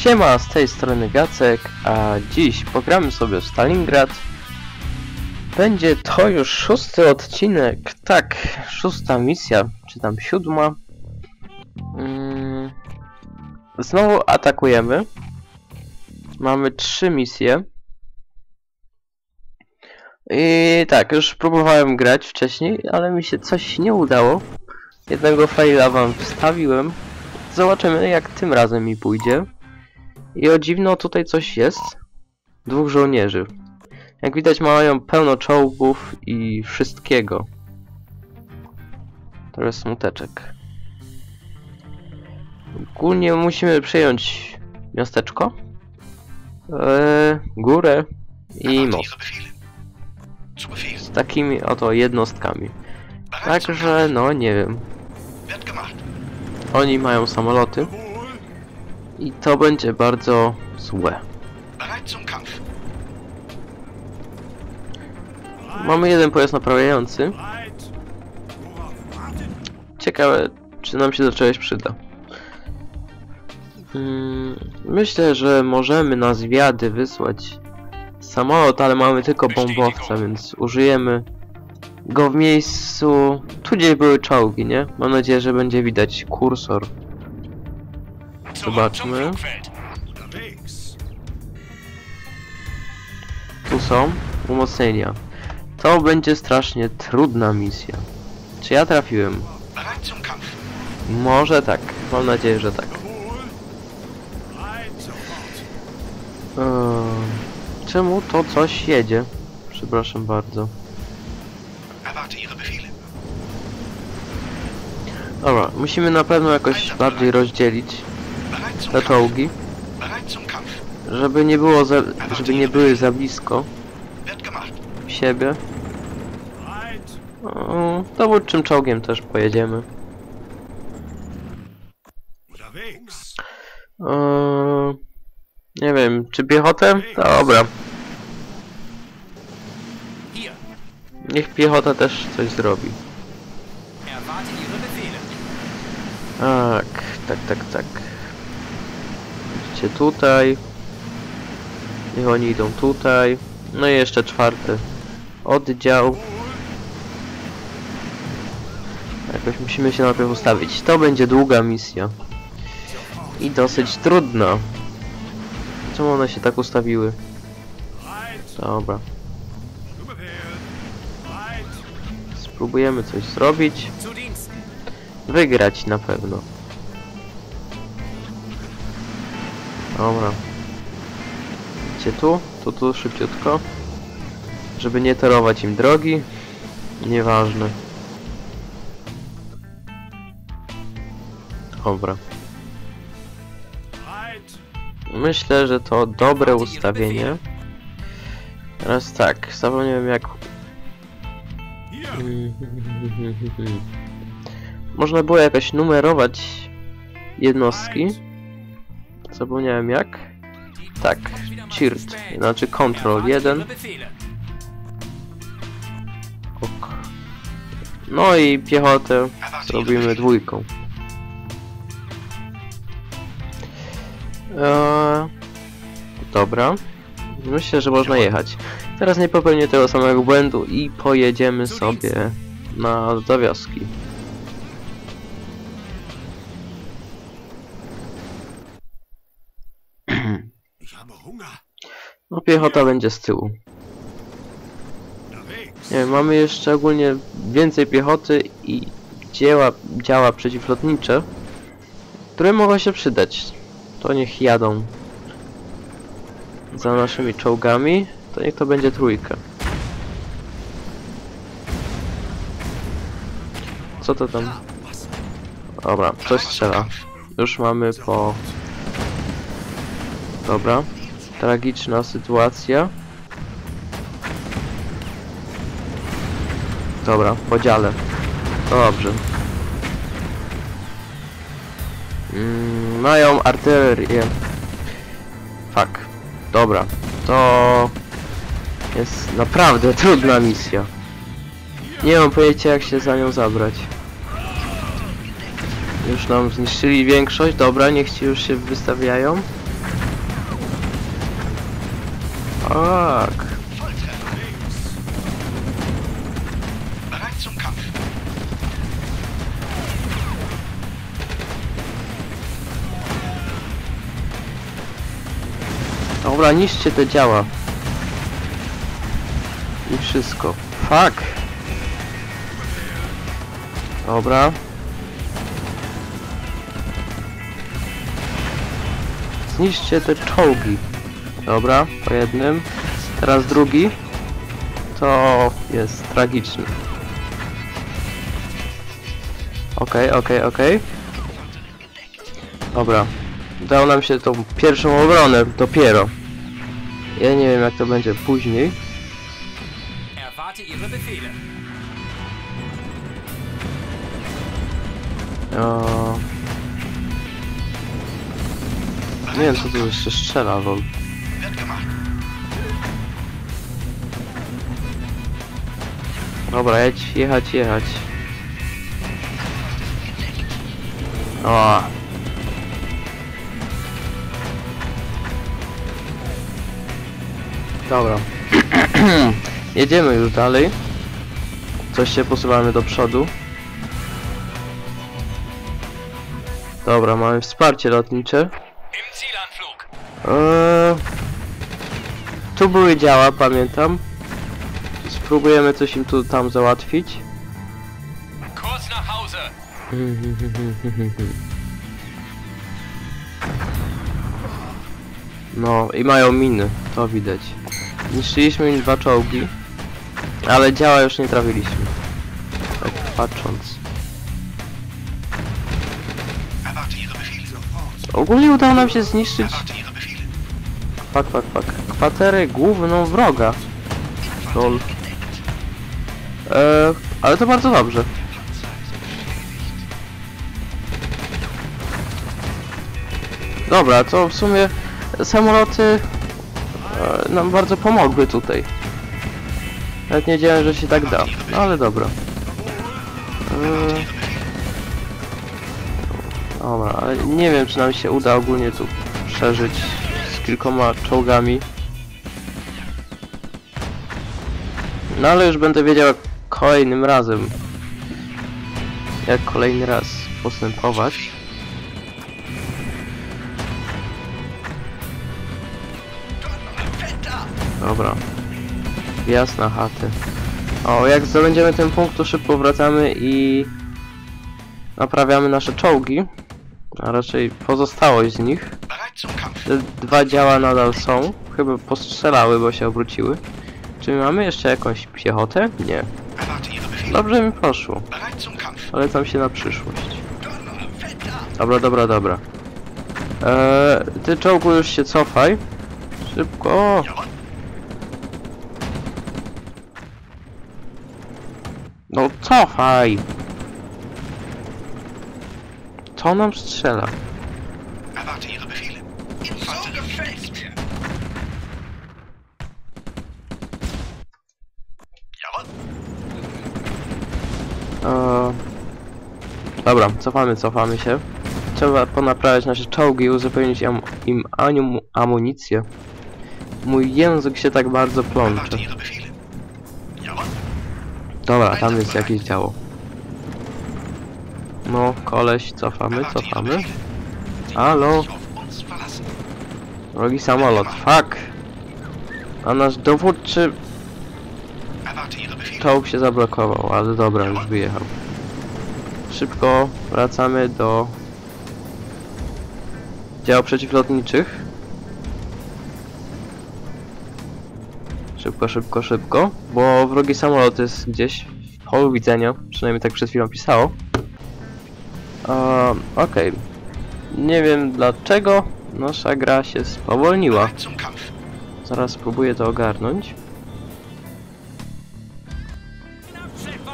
Siema, z tej strony Gacek, a dziś pogramy sobie w Stalingrad. Będzie to już szósty odcinek, tak, szósta misja, czy tam siódma. Mm, Znowu atakujemy. Mamy trzy misje. I tak, już próbowałem grać wcześniej, ale mi się coś nie udało. Jednego faila wam wstawiłem. Zobaczymy jak tym razem mi pójdzie. I o dziwno tutaj coś jest. Dwóch żołnierzy. Jak widać mają pełno czołgów i wszystkiego. To jest smuteczek. Ogólnie musimy przejąć miasteczko. Eee, górę i most. Z takimi oto jednostkami. Także no nie wiem. Oni mają samoloty. I to będzie bardzo złe. Mamy jeden pojazd naprawiający. Ciekawe, czy nam się do czegoś przyda. Mm, Myślę, że możemy na zwiady wysłać samolot, ale mamy tylko bombowca, więc użyjemy go w miejscu, tu gdzie były czołgi, nie? Mam nadzieję, że będzie widać kursor. Zobaczmy. Tu są umocnienia. To będzie strasznie trudna misja. Czy ja trafiłem? Może tak. Mam nadzieję, że tak. Eee, czemu to coś jedzie? Przepraszam bardzo. Dobra, musimy na pewno jakoś bardziej rozdzielić te czołgi, żeby nie było za, żeby nie były za blisko siebie. Eee, dowódczym czołgiem też pojedziemy. Eee, nie wiem, czy piechotę? Dobra, niech piechota też coś zrobi. Tak, tak, tak, tak. Idźcie tutaj. Niech oni idą tutaj. No i jeszcze czwarty oddział. Jakoś musimy się najpierw ustawić. To będzie długa misja. I dosyć trudna. Czemu one się tak ustawiły? Dobra. Spróbujemy coś zrobić. Wygrać na pewno. Dobra. Idźcie tu, tu, tu, szybciutko. Żeby nie torować im drogi. Nieważne. Dobra. Myślę, że to dobre ustawienie. Teraz tak, zapomniałem jak... Można było jakoś numerować jednostki. Zapomniałem jak. Tak, CIRT, znaczy Control 1. Ok. No i piechotę Befehle. dwójką. Eee, dobra. Myślę, że można jechać. Teraz nie popełnię tego samego błędu i pojedziemy sobie na do wioski. No piechota będzie z tyłu. Nie wiem, mamy jeszcze ogólnie więcej piechoty i dzieła, działa przeciwlotnicze, które mogą się przydać. To niech jadą za naszymi czołgami, to niech to będzie trójka. Co to tam? Dobra, coś strzela. Już mamy po... Dobra. Tragiczna sytuacja. Dobra, podziale. Dobrze. Mm, mają artylerię. Fuck. Dobra. To jest naprawdę trudna misja. Nie mam pojęcia jak się za nią zabrać. Już nam zniszczyli większość. Dobra, niech ci już się wystawiają. Kampf. Dobra, niszcie te działa. I wszystko. Fuck. Dobra. Zniszczcie te czołgi. Dobra, po jednym. Teraz drugi. To jest tragiczny. Okej, okej, okej. Dobra. Udało nam się tą pierwszą obronę dopiero. Ja nie wiem jak to będzie później. O... Nie wiem co tu jeszcze strzela, lol. Dobra, jedź, jechać, jechać. O. Dobra. Jedziemy już dalej. Coś się posuwamy do przodu. Dobra, mamy wsparcie lotnicze. Eee, tu były działa, pamiętam. Spróbujemy coś im tu tam załatwić. No i mają miny, to widać. Niszczyliśmy im dwa czołgi, ale działa już nie trafiliśmy. Tak patrząc. Ogólnie udało nam się zniszczyć. Fuck, fuck, fuck. Kwaterę główną wroga. Lol. Eee, ale to bardzo dobrze. Dobra, to w sumie samoloty e, nam bardzo pomogły tutaj. Nawet nie wiedziałem, że się tak da. No ale dobra. Eee, dobra, ale nie wiem, czy nam się uda ogólnie tu przeżyć z kilkoma czołgami. No ale już będę wiedział jak kolejnym razem. Jak kolejny raz postępować. Dobra. Wjazd na chatę. O, jak zdobędziemy ten punkt, to szybko wracamy i naprawiamy nasze czołgi. A raczej pozostałość z nich. Te dwa działa nadal są. Chyba postrzelały, bo się obróciły. Czy mamy jeszcze jakąś piechotę? Nie. Dobrze mi poszło. Kampf. Polecam się na przyszłość. Dobra, dobra, dobra. Eee, ty czołgu już się cofaj. Szybko. No cofaj. Co nam strzela? Dobra, cofamy, cofamy się. Trzeba ponaprawiać nasze czołgi i uzupełnić am im anium amunicję. Mój język się tak bardzo plącze. Dobra, tam jest jakieś działo. No, koleś, cofamy, cofamy. Halo? Drogi samolot, fuck! A nasz dowódczy. Czołg się zablokował, ale dobra, już wyjechał. Szybko wracamy do dział przeciwlotniczych. Szybko, szybko, szybko, bo wrogi samolot jest gdzieś w polu widzenia, przynajmniej tak przed chwilą pisało. Um, Okej. Nie wiem dlaczego nasza gra się spowolniła. Zaraz spróbuję to ogarnąć.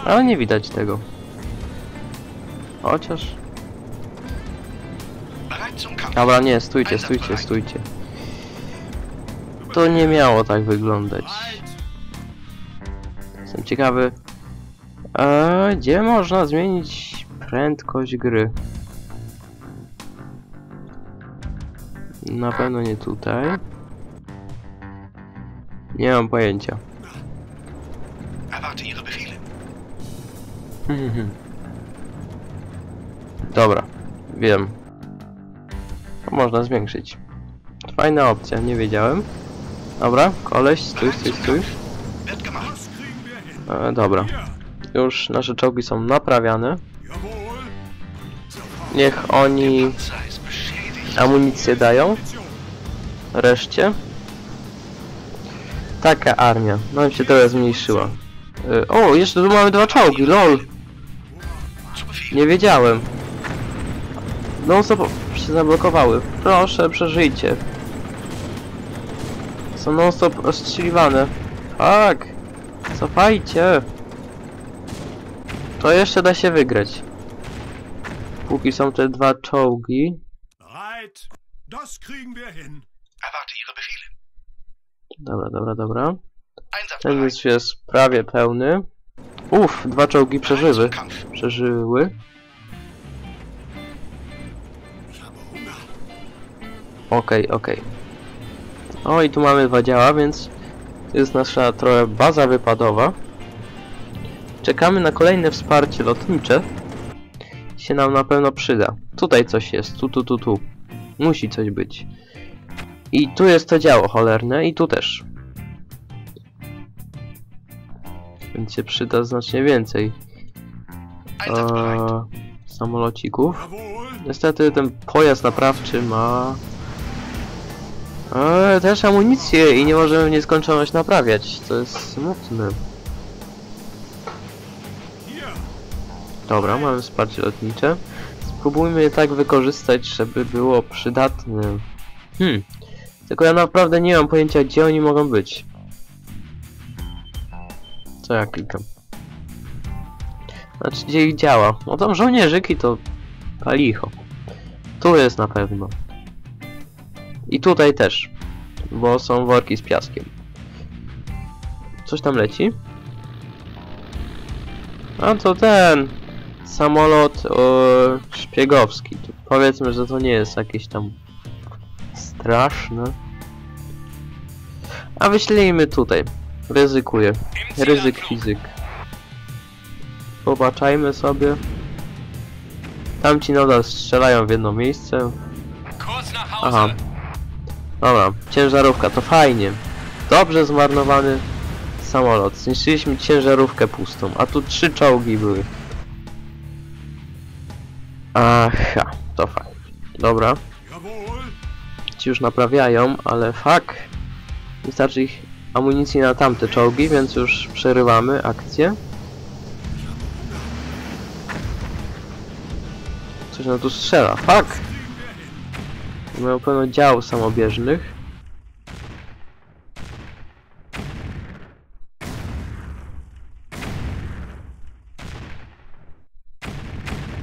Ale nie widać tego. Chociaż... Dobra, nie, stójcie, stójcie, stójcie. To nie miało tak wyglądać. Jestem ciekawy... Eee, gdzie można zmienić prędkość gry? Na pewno nie tutaj. Nie mam pojęcia. Dobra, wiem. To można zwiększyć. Fajna opcja, nie wiedziałem. Dobra, koleś, stój, stój, stój. E, dobra, już nasze czołgi są naprawiane. Niech oni amunicję dają. Reszcie. Taka armia. Nam się trochę zmniejszyła. E, o, jeszcze tu mamy dwa czołgi, lol. Nie wiedziałem. No stop się zablokowały. Proszę, przeżyjcie. Są non stop ostrzeliwane. Tak. Cofajcie. To jeszcze da się wygrać. Póki są te dwa czołgi. Dobra, dobra, dobra. Ten już jest prawie pełny. Uff, dwa czołgi przeżyły. Przeżyły. Habe Hunger. Okej, okej. O i tu mamy dwa działa, więc jest nasza trochę baza wypadowa. Czekamy na kolejne wsparcie lotnicze. Się nam na pewno przyda. Tutaj coś jest, tu, tu, tu, tu. Musi coś być. I tu jest to działo cholerne i tu też. Więc się przyda znacznie więcej e, samolocików. Niestety ten pojazd naprawczy ma e, też amunicję i nie możemy w nieskończoność naprawiać. To jest smutne. Dobra, mamy wsparcie lotnicze. Spróbujmy je tak wykorzystać, żeby było przydatne. Hmm. Tylko ja naprawdę nie mam pojęcia, gdzie oni mogą być. Co ja klikam? Znaczy, gdzie ich działa? No tam żołnierzyki to palicho. Tu jest na pewno. I tutaj też. Bo są worki z piaskiem. Coś tam leci? A to ten samolot o, szpiegowski. To powiedzmy, że to nie jest jakieś tam straszne. A wyślijmy tutaj. Ryzykuję. Ryzyk fizyk. Popatrzajmy sobie. Tamci nadal strzelają w jedno miejsce. Aha. Dobra, ciężarówka, to fajnie. Dobrze zmarnowany samolot. Zniszczyliśmy ciężarówkę pustą, a tu trzy czołgi były. Aha, to fajnie. Dobra, ci już naprawiają, ale fuck. Wystarczy ich amunicji na tamte czołgi, więc już przerywamy akcję. Coś nam tu strzela, fuck! Mają pełno dział samobieżnych.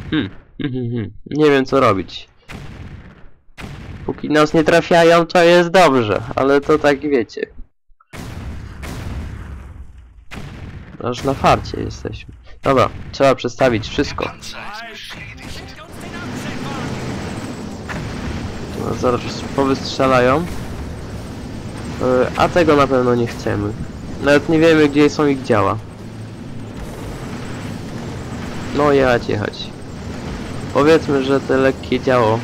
Hmm, hmm, hmm, hmm. Nie wiem co robić. Póki nas nie trafiają, to jest dobrze, ale to tak wiecie. Aż na farcie jesteśmy. Dobra, trzeba przestawić wszystko. No, zaraz powystrzelają. Yy, A tego na pewno nie chcemy. Nawet nie wiemy gdzie są ich działa. No jechać, jechać. Powiedzmy, że te lekkie działo,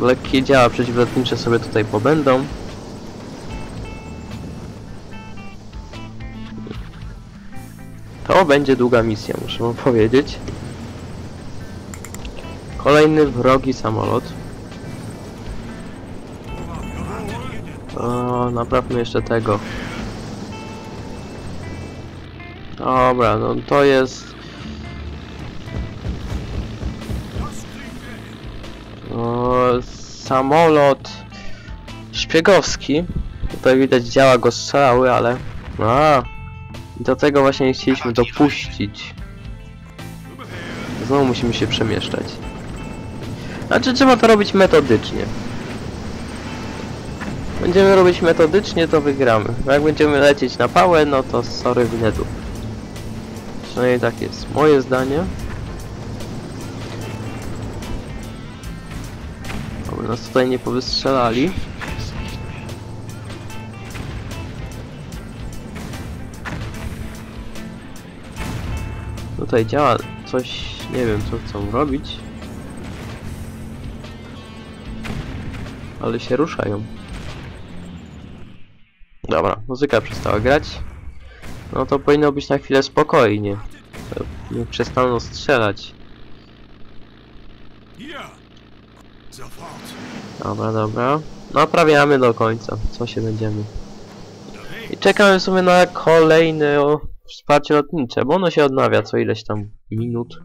lekkie działa przeciwlotnicze sobie tutaj pobędą. To będzie długa misja, muszę wam powiedzieć. Kolejny wrogi samolot. O, naprawmy jeszcze tego. Dobra, no to jest... O, samolot szpiegowski. Tutaj widać działa go strzały, ale... A, i do tego właśnie nie chcieliśmy dopuścić. Znowu musimy się przemieszczać. Znaczy trzeba to robić metodycznie. Będziemy robić metodycznie, to wygramy. Jak będziemy lecieć na pałę, no to sorry wnedu. Przynajmniej tak jest moje zdanie. Dobra, nas tutaj nie powystrzelali. Tutaj działa coś, nie wiem co chcą robić. Ale się ruszają. Dobra, muzyka przestała grać. No to powinno być na chwilę spokojnie. Nie przestaną strzelać. Dobra, dobra. Naprawiamy do końca. Co się będziemy. I czekamy w sumie na kolejne o, wsparcie lotnicze, bo ono się odnawia co ileś tam minut.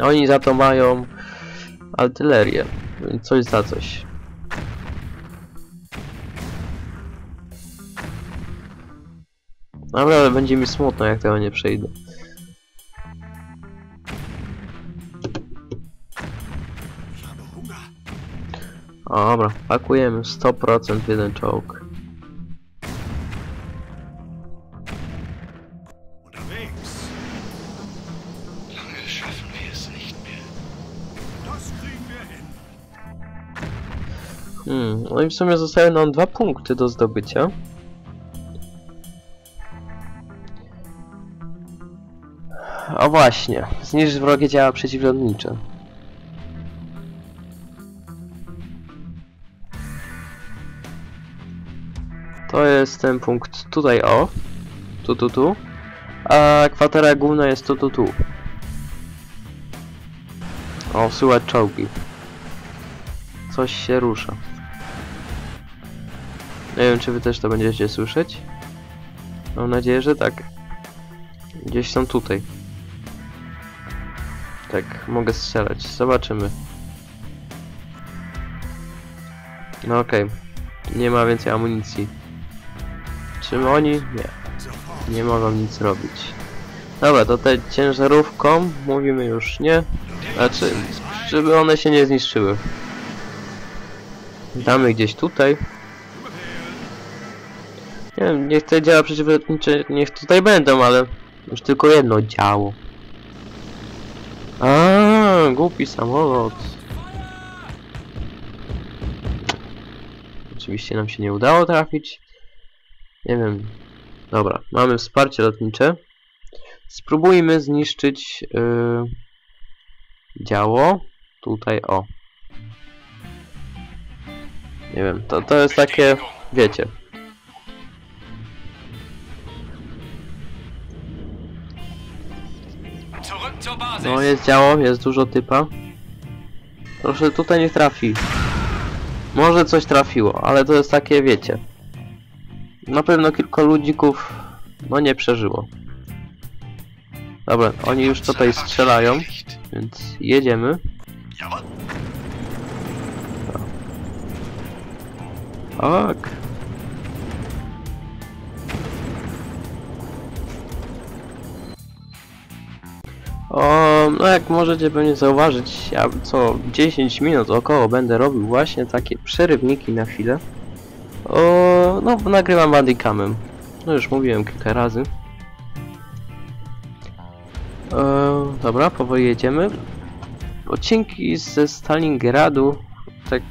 Oni za to mają artylerię, coś za coś. Naprawdę będzie mi smutno jak tego nie przejdę. Dobra, pakujemy 100% w jeden czołg. No i w sumie zostały nam dwa punkty do zdobycia. O właśnie, zniszcz wrogie działa przeciwlotnicze. To jest ten punkt tutaj o. Tu, tu, tu. A kwatera główna jest tu, tu, tu. O, słychać czołgi. Coś się rusza. Nie wiem, czy wy też to będziecie słyszeć. Mam nadzieję, że tak. Gdzieś są tutaj. Tak, mogę strzelać. Zobaczymy. No okej. Nie ma więcej amunicji. Czym oni? Nie. Nie mogą nic robić. Dobra, to te ciężarówką mówimy już nie. Znaczy, żeby one się nie zniszczyły. Damy gdzieś tutaj. Wiem, niech te działa przeciwlotnicze, niech tutaj będą, ale już tylko jedno działo. A, głupi samolot. Oczywiście nam się nie udało trafić. Nie wiem. Dobra, mamy wsparcie lotnicze. Spróbujmy zniszczyć yy, działo. Tutaj, o. Nie wiem, to, to jest takie, wiecie. No jest działo, jest dużo typa. Proszę tutaj nie trafi. Może coś trafiło, ale to jest takie, wiecie. na pewno kilka ludzików no nie przeżyło. Dobra, oni już tutaj strzelają, więc jedziemy. Tak. O, no jak możecie pewnie zauważyć, ja co 10 minut około będę robił właśnie takie przerywniki na chwilę. O, no nagrywam bandicamem. No już mówiłem kilka razy. E, dobra, powoli jedziemy. Odcinki ze Stalingradu tak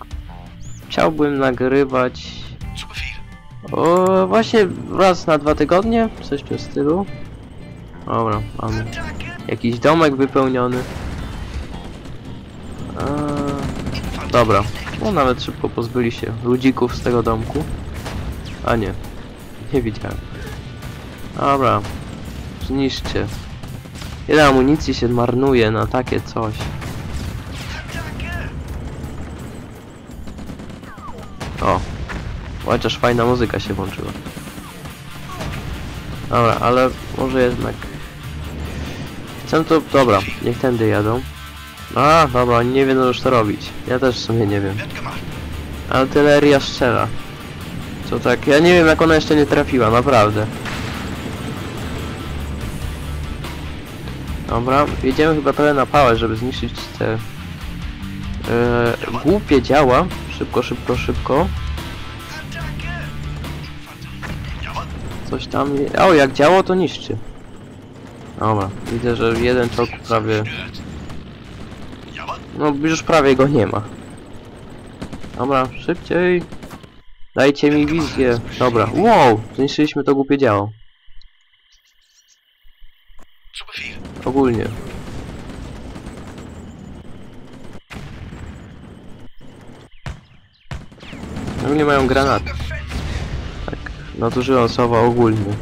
chciałbym nagrywać o, właśnie raz na dwa tygodnie, coś w tym stylu. Dobra, mamy jakiś domek wypełniony. Eee, dobra, no nawet szybko pozbyli się ludzików z tego domku. A nie, nie widziałem. Dobra, zniszczcie. Ile amunicji się marnuje na takie coś. O, chociaż fajna muzyka się włączyła. Dobra, ale może jednak... Chcę to... Dobra, niech tędy jadą. A, dobra, oni nie wiedzą już co robić. Ja też w sumie nie wiem. Artyleria strzela. Co tak, ja nie wiem jak ona jeszcze nie trafiła, naprawdę. Dobra, jedziemy chyba trochę na pałę, żeby zniszczyć te... E, głupie działa. Szybko, szybko, szybko. Coś tam... O, jak działo to niszczy. Dobra, widzę, że jeden czołg prawie... No, już prawie go nie ma. Dobra, szybciej. Dajcie mi wizję. Dobra, wow! Zniszczyliśmy to głupie działo. Ogólnie. Ogólnie mają granat. Tak, nadużyłem słowa ogólnie.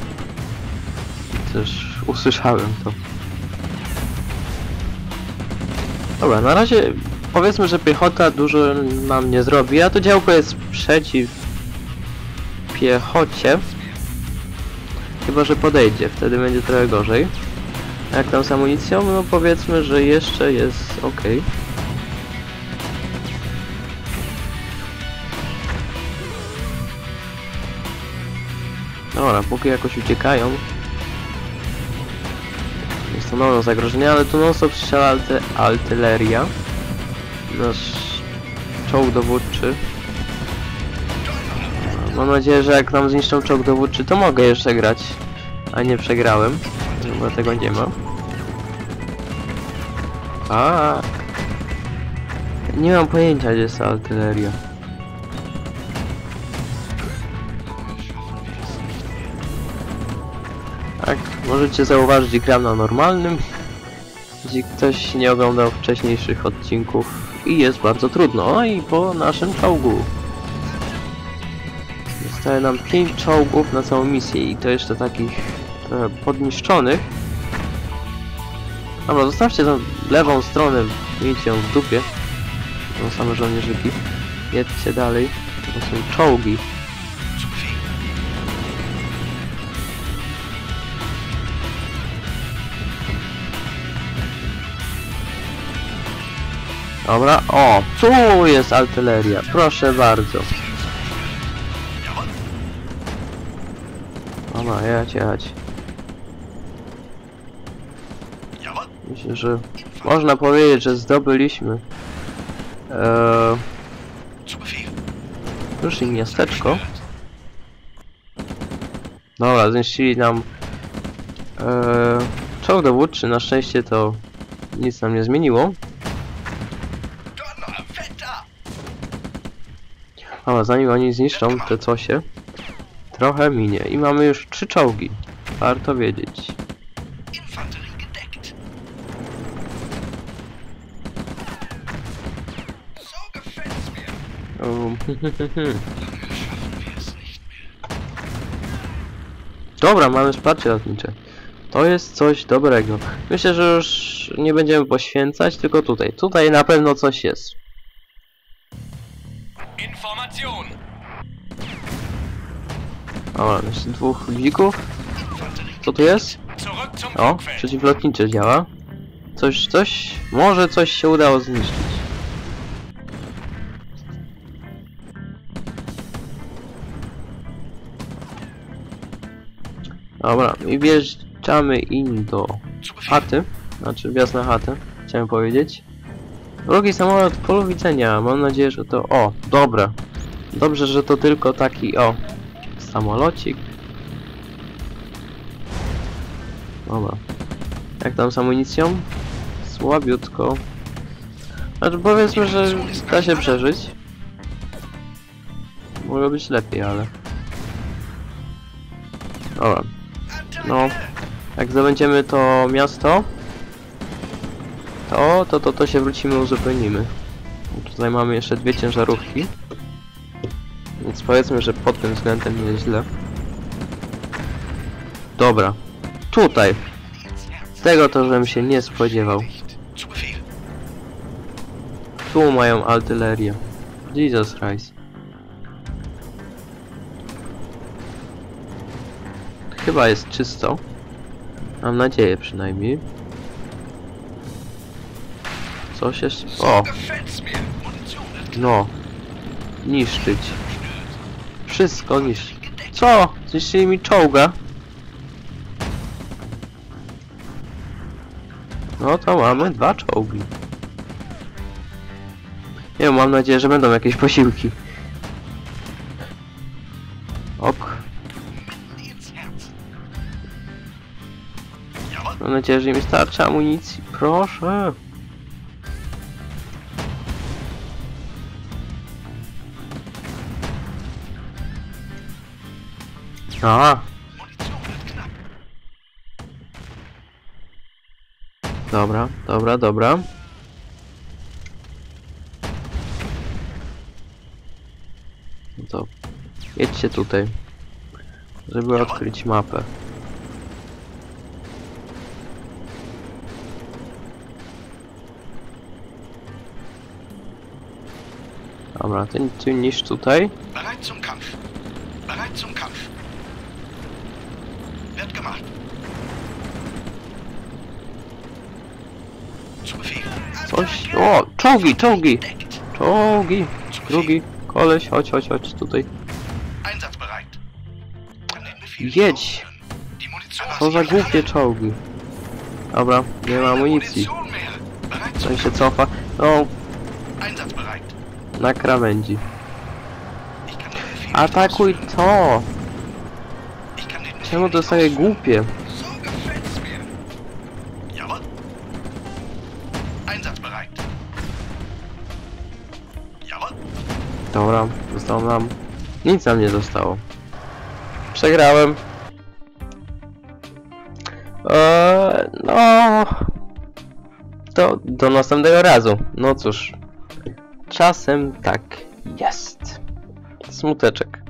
Też usłyszałem to. Dobra, na razie powiedzmy, że piechota dużo nam nie zrobi, a to działko jest przeciw piechocie. Chyba, że podejdzie, wtedy będzie trochę gorzej. Jak tam z amunicją? No powiedzmy, że jeszcze jest ok. Dobra, póki jakoś uciekają. Stanowią zagrożenia, ale tu non stop strzela alty artyleria. Nasz czołg dowódczy. Mam nadzieję, że jak nam zniszczą czołg dowódczy, to mogę jeszcze grać. A nie przegrałem. Chyba tego nie ma. A. Nie mam pojęcia, gdzie jest artyleria. Możecie zauważyć, gram na normalnym. Jeśli ktoś nie oglądał wcześniejszych odcinków i jest bardzo trudno. O i po naszym czołgu. Zostaje nam 5 czołgów na całą misję i to jeszcze takich trochę podniszczonych. Dobra, zostawcie tą lewą stronę, miejcie ją w dupie. Są same żołnierzyki. Jedźcie dalej. To są czołgi. Dobra, o, tu jest artyleria, proszę bardzo. Dobra, jechać, jechać. Myślę, że można powiedzieć, że zdobyliśmy eee, już i miasteczko. Dobra, zniszczyli nam eee, czołg dowódczy, na szczęście to nic nam nie zmieniło. Dobra, zanim oni zniszczą te cosie, trochę minie i mamy już trzy czołgi. Warto wiedzieć. Um. Dobra, mamy wsparcie lotnicze. To jest coś dobrego. Myślę, że już nie będziemy poświęcać, tylko tutaj. Tutaj na pewno coś jest. O, jeszcze dwóch ludzików. Co tu jest? O, Flugfeld. przeciwlotnicze działa. Coś, coś, może coś się udało zniszczyć. Dobra, i wjeżdżamy in do chaty. Znaczy wjazd na chatę, chciałem powiedzieć. Drugi samolot polu widzenia. Mam nadzieję, że to... O, dobra. Dobrze, że to tylko taki, o, samolocik. Dobra. Jak tam z amunicją? Słabiutko. Znaczy powiedzmy, że da się przeżyć. Mogło być lepiej, ale... Dobra. No, jak zdobędziemy to miasto, to, to, to, to się wrócimy, uzupełnimy. Tutaj mamy jeszcze dwie ciężarówki. Powiedzmy, że pod tym względem jest źle. Dobra. Tutaj. Tego to, żebym się nie spodziewał. Tu mają artylerię. Jesus Christ. Chyba jest czysto. Mam nadzieję przynajmniej. Coś jeszcze... O! No. Niszczyć. Wszystko niszczyć. Co? Zniszczyli mi czołga? No to mamy dwa czołgi. Nie mam nadzieję, że będą jakieś posiłki. Ok. Mam nadzieję, że mi starczy amunicji. Proszę. A, Munition wird knapp. dobra, dobra, dobra. No to jedźcie tutaj, żeby odkryć mapę. Dobra, ty, ty niż tutaj. Bereit zum Kampf. Bereit zum Kampf. Wird gemacht. Zu Befehl. Coś. O, czołgi, czołgi! Czołgi! Drugi koleś, chodź, chodź, chodź tutaj. Jedź! Co za głupie czołgi. Dobra, nie ma amunicji. Zum się cofa? No, na krawędzi. Atakuj to! Czemu ausführen. głupie? Dobra, zostało nam... Nic nam nie zostało. Przegrałem. Eee, no... To do następnego razu. No cóż. Czasem tak jest. Smuteczek.